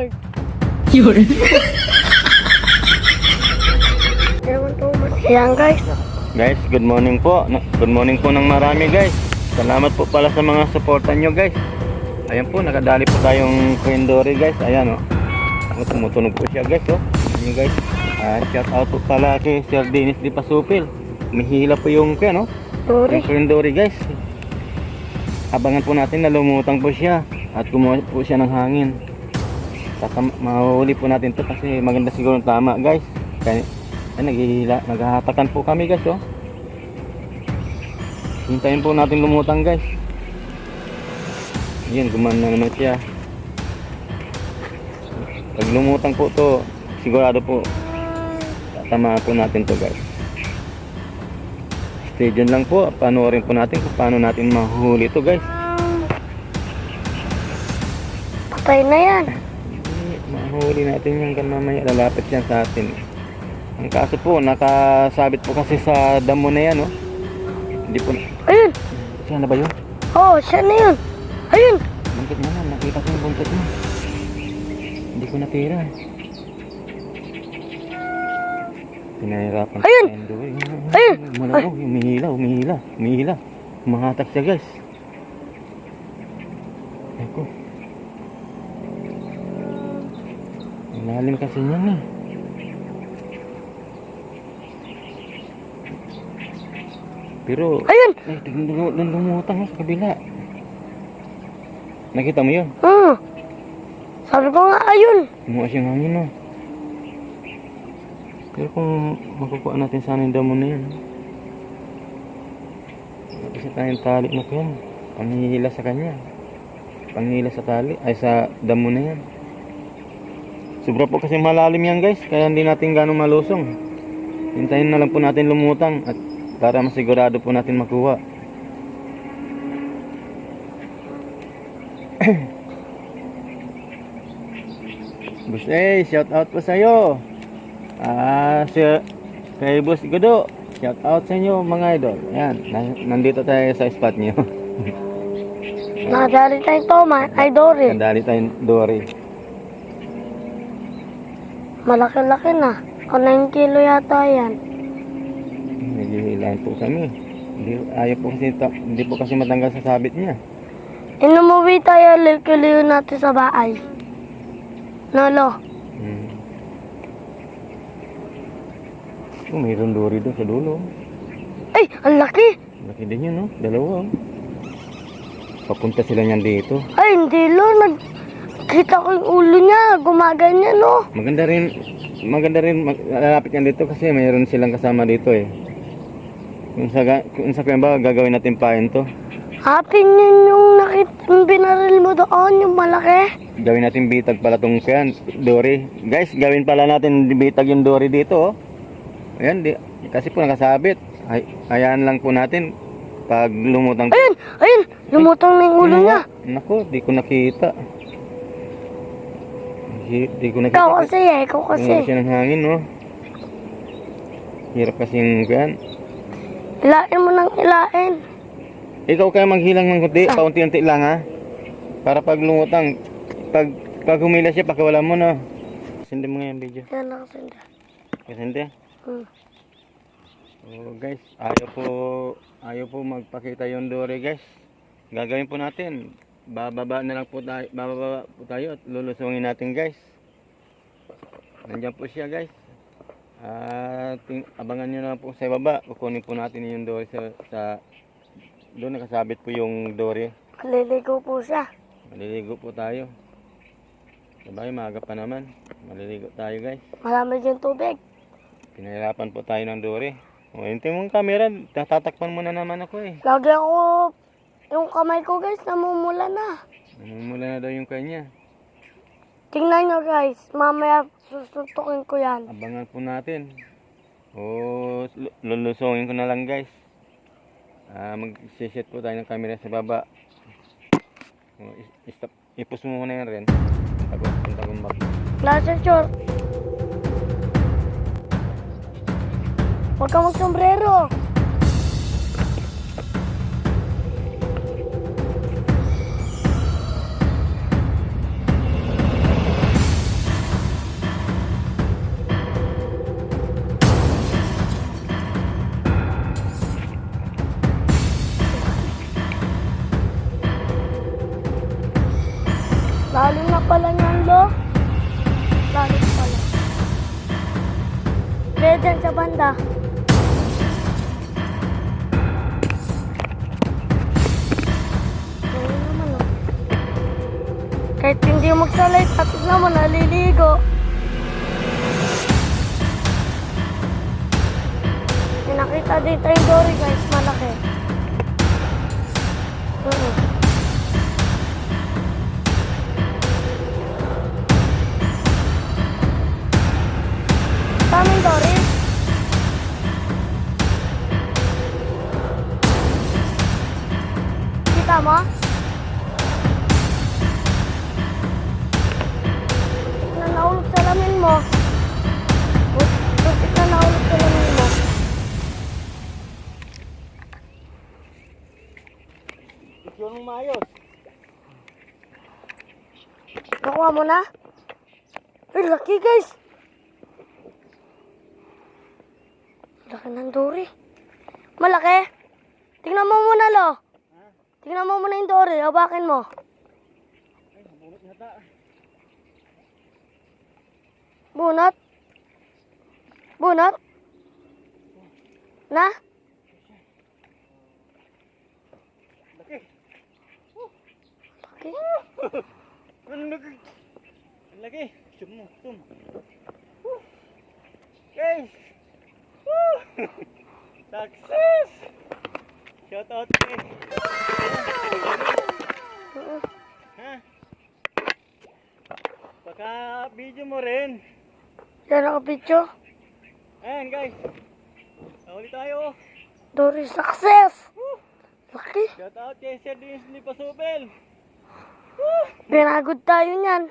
Lord. Yun. Ewan guys. Guys, good morning po. Good morning po ng marami guys. Salamat po pala sa mga suporta nyo guys. Ayan po, nakadali po tayong Queen Dory guys. Ayan o. Oh. Tumutunog po siya guys oh. Ayan guys. Ah, shout out po pala kay Sir Dennis Di Pasupil. Mihila po yung kaya no? Queen Dory guys. Abangan po natin na lumutang po siya. At kumuha po siya ng hangin. Saka mahuli po natin to kasi maganda siguro ang tama guys. Kaya ay, naghihila, naghahatakan po kami guys oh. Hintayin po natin lumutang guys. Yan, gumana na naman siya. Pag lumutang po to, sigurado po tatamaan po natin to guys. Stay dyan lang po, panoorin po natin kung paano natin mahuli to guys. Patay na yan. Mahuli natin yan kan mamaya lalapit yan sa atin. Ang kaso po, nakasabit po kasi sa damo na yan oh. Hindi po, Ayun. siya na ba yun? Oh, siya na yun. Ayun. Buntot mo na, nakita ko yung buntot mo. Hindi ko natira. Pinahirapan Ayun! Ayun! Ko, humihila, humihila, humihila. Umahatak siya guys. Ang lalim kasi niyan eh. Pero, Ayun. ay, doon lumutang oh, sa kabila. Nakita mo yun? Hmm. Sabi ko nga, ayun. Kumuha siyang hangin, no? Pero kung makukuha natin sana yung damo na yan, kasi tayong tali na yan. Panghihila sa kanya. Panghihila sa tali, ay sa damo na yan. Sobra po kasi malalim yan guys, kaya hindi natin gano'ng malusong. Hintayin na lang po natin lumutang at para masigurado po natin makuha. Boss A, shout out po sa iyo. Ah, si kay Boss Gudo. Shout out sa inyo mga idol. Ayan, na- nandito tayo sa spot niyo. Nadali tayo Toma. Ay, Dory. Kandali tayong Dory. Malaki-laki na. O 9 kilo yata yan. Naghihilahan po kami. Hindi, ayaw po kasi, ta- hindi po kasi matanggal sa sabit niya. Inumuwi tayo, likiliyo natin sa bahay. Lolo. Hmm. Oh, mayroong Dory doon sa dulo. Ay, ang laki. Laki din yun, no? Dalawa. oh. Papunta sila niyan dito. Ay, hindi, Lo. Nagkita ko yung ulo niya. Gumaganyan, no? Maganda rin, maganda rin mag, lalapit yan dito kasi mayroon silang kasama dito eh. Kung sa, ga- kung sa kaya ba gagawin natin pain to, Atin yun yung nakita, yung binaril mo doon, yung malaki. gawin natin bitag pala tong kaya, dory. Guys, gawin pala natin bitag yung dory dito oh. Ayan, di, kasi po nakasabit. Ay, hayaan lang po natin pag lumutang. Ayun, ayun, lumutang na yung ulo niya. Nako, di ko nakita. Di, di ko nakita. Ikaw kasi eh, ikaw kasi. Siya ng hangin, no? Hirap kasing kaya. Ilain mo nang ilain. Ikaw kaya maghilang ng kunti, paunti-unti lang ha. Para pag lumutang, pag pag humila siya, pakawala mo na. Sindi mo nga yung video. Yan lang sanda. Kasindi. Hmm. So guys, ayaw po, ayaw po magpakita yung dory guys. Gagawin po natin. Bababa na lang po tayo, bababa po tayo at lulusungin natin guys. Nandiyan po siya guys. At ting- abangan nyo na po sa baba. Kukunin po natin yung dory sa, sa doon nakasabit po yung dory. Maliligo po siya. Maliligo po tayo. Sabay, maaga pa naman. Maliligo tayo guys. Marami dyan tubig. Pinahirapan po tayo ng dory. O, hinti mong camera. Tatakpan mo na naman ako eh. Lagi ako, yung kamay ko guys, namumula na. Namumula na daw yung kanya. Tingnan nyo guys, mamaya susuntukin ko yan. Abangan po natin. O, lu- lulusungin ko na lang guys. Ah, mag-set po tayo ng camera sa baba. O, is- stop. Ipus mo muna yan rin. Ko map. Klase short. Huwag kang magsombrero. Kahit hindi magsalay, tapos naman naliligo. Nakita dito yung dory guys, malaki. Oo. Kaming dory. Kita mo? Picture mo maayos. Nakuha mo na? Ay, laki guys. Laki ng dory. Malaki? Tingnan mo muna, lo. Tingnan mo muna yung dory. Habakin mo. Bunot yata. Bunot? Bunot? Na? Laki. Ang laki. Ang laki. Zoom mo. Zoom. Woo. Guys. Woo. Success. Shout out kay. Ha? Baka video mo rin. Yan ako picture. Ayan guys. Nahuli tayo. Dory success. Laki. Shout out kay Sir Dinsley Pasupel. Binagod tayo niyan.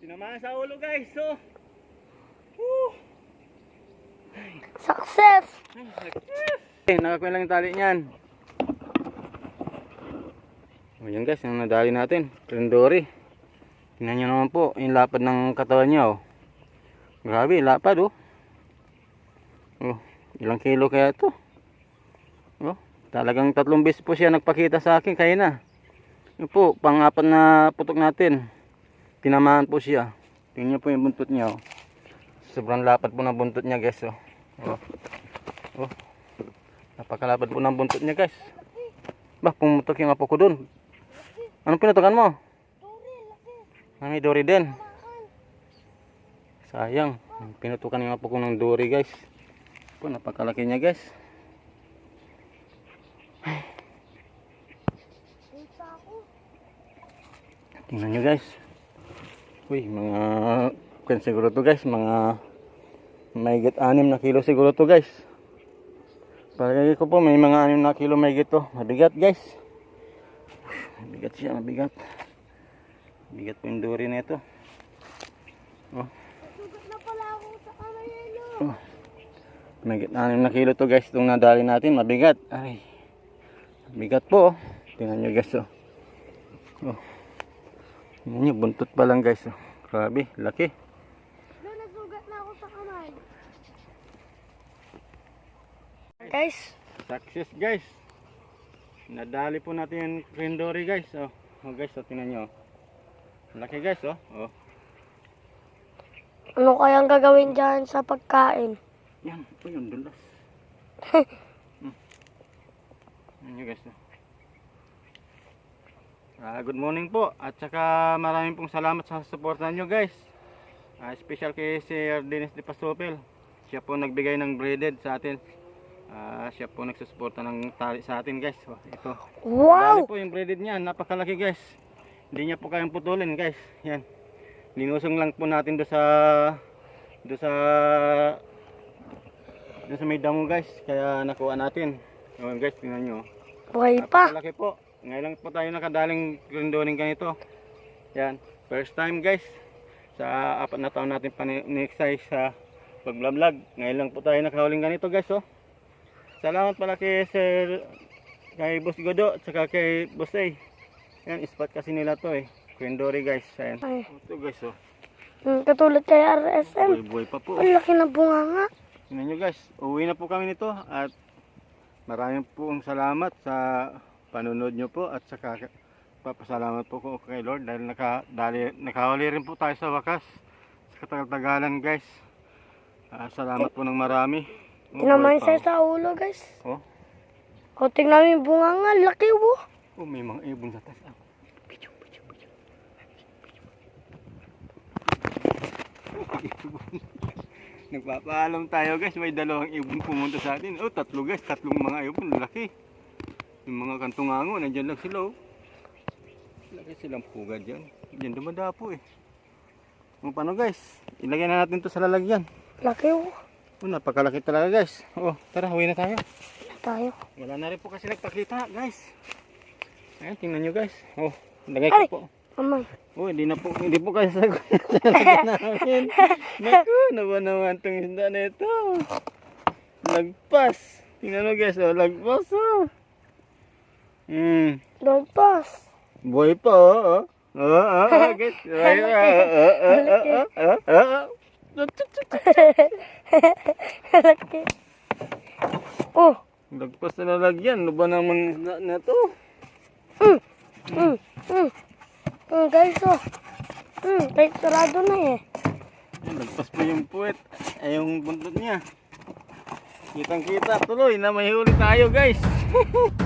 Sinamahan sa ulo guys. So. Woo! Success. Eh, nakakuha lang yung tali niyan. O yan guys, yung nadali natin. Trendori. Tingnan nyo naman po, yung lapad ng katawan niya oh. Grabe, lapad oh. Oh, ilang kilo kaya to? Oh, talagang tatlong beses po siya nagpakita sa akin kaya na. Yun po, pang-apat na putok natin. Tinamaan po siya. Tingnan niyo po yung buntot niya oh. Sobrang lapad po ng buntot niya guys oh. Oh. Oh. Napakalapad po ng buntot niya guys. Bah, pumutok yung apo ko dun. Anong pinutukan mo? Ah, may dory din. Sayang. Pinutukan yung apo ko ng dory guys. Po, napakalaki niya guys. Tingnan nyo guys. Uy, mga kan siguro to guys, mga may get 6 na kilo siguro to guys. Palagay ko po may mga 6 na kilo may to. Mabigat guys. Mabigat siya, mabigat. Mabigat po yung duri na ito. Oh. Kamay Oh. May get 6 na kilo to guys. Itong nadali natin, mabigat. Ay. Mabigat po. oh. Tingnan nyo guys. Oh. Oh. Tingnan nyo, buntot pa lang guys. Oh. Grabe, laki. Lo, nasugat na ako sa kamay. Guys, Success guys. Nadali po natin yung rendori guys. Oh, oh guys, oh, tingnan nyo. Laki guys, oh. oh. ano kayang gagawin dyan sa pagkain? Yan, ito yung dulas. hmm. Yan guys. Oh. Ah, good morning po. At saka maraming pong salamat sa suporta nyo guys. Ah, special kay Sir Dennis de Pasopel. Siya po nagbigay ng breaded sa atin. Ah, siya po nagsusuporta ng tali sa atin guys. Oh, ito. Wow! Dali po yung breaded niya, napakalaki guys. Hindi niya po kayang putulin guys. Yan. Linusong lang po natin do sa do sa do sa may damo guys. Kaya nakuha natin. Oh, guys, tingnan nyo. Buhay pa. Napakalaki po. Ngayon lang po tayo nakadaling grindoning ganito. Yan. First time guys. Sa apat na taon natin pan-exercise sa pag-vlog. Ngayon lang po tayo nakahuling ganito guys. Oh. Salamat pala kay Sir kay Boss Godo at saka kay Boss A. Yan, spot kasi nila to eh. Quindori guys. Ayan. Ay, Ito guys oh. hmm, katulad kay RSM. Buhay-buhay pa po. Ang laki na bunga nga. Tingnan nyo guys, uwi na po kami nito at maraming pong salamat sa panunod nyo po at saka papasalamat po ko kay Lord dahil naka, dali, nakahuli rin po tayo sa wakas sa katagal-tagalan guys. Ah, salamat po ng marami. Oh, pa size sa ulo, guys. Oh. O, tingnan mo yung bunga nga. Laki, wo. Oh, may mga ibon sa taas. Ah. Pichu, pichu. Nagpapaalam tayo guys, may dalawang ibon pumunta sa atin. Oh, tatlo guys, tatlong mga ibon, laki. Yung mga kantungango, nandyan lang sila oh. Laki silang pugad dyan. Diyan dumadapo eh. O paano guys, ilagay na natin to sa lalagyan. Laki, wo. Oh, napakalaki talaga guys. Oh, tara, huwi na tayo. Tayo. Wala na rin po kasi nagpakita, guys. Ayan, tingnan nyo guys. Oh, lagay Ay! ko po. Mamay. Oh, hindi na po, hindi po kasi sagot namin. Naku, naman naman itong isda na ito. Lagpas. Tingnan mo guys, oh, lagpas oh. Hmm, buhay pa oh. oh. Oo, oo, oo, guys. Buhay pa. Oo, oo, oo, oo. Laki. Oh. Lagpas na lalagyan. Ano ba naman isda na to? Mm. Mm. Mm. Mm, guys, oh. Mm, guys, sarado na eh. Lagpas pa yung puwet. Ay, yung buntot niya. Kitang kita tuloy na may huli tayo guys.